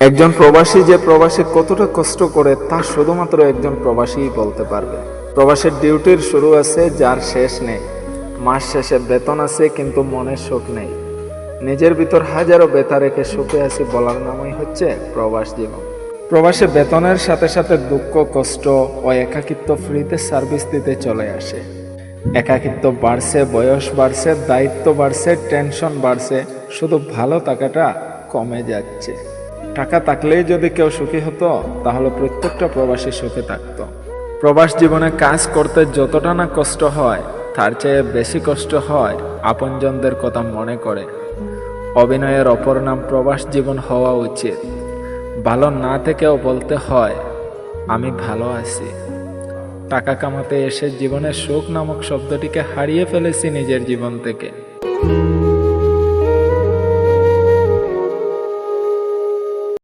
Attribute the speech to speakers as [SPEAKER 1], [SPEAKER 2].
[SPEAKER 1] একজন প্রবাসী যে প্রবাসী কতটা কষ্ট করে তা শুধুমাত্র একজন প্রবাসীই বলতে পারবে। প্রবাসের ডিউটির শুরু আছে, যার শেষ নেই। মাস শেষে বেতন আছে, কিন্তু মনের সুখ নেই। নিজের ভিতর হাজারো বেতা রেখে সুখে আছি বলার নামই হচ্ছে প্রবাস জীবন। প্রবাসে বেতনের সাথে সাথে দুঃখ, কষ্ট ও একাকিত্ব ফ্রিতে সার্ভিস দিতে চলে আসে। একাকিত্ব বাড়ছে, বয়স বাড়ছে, দায়িত্ব বাড়ছে, টেনশন বাড়ছে, শুধু ভালো টাকাটা কমে যাচ্ছে। টাকা থাকলেই যদি কেউ সুখী হতো, তাহলে প্রত্যেকটা প্রবাসী সুখে থাকতো। প্রবাস জীবনে কাজ করতে যতটা না কষ্ট হয়, তার চেয়ে বেশি কষ্ট হয় আপনজনদের কথা মনে করে। অভিনয়ের অপর নাম প্রবাস জীবন হওয়া উচিত। ভালো না থেকেও বলতে হয়, আমি ভালো আছি। টাকা কামাতে এসে জীবনের সুখ নামক শব্দটিকে হারিয়ে ফেলেছি নিজের জীবন থেকে।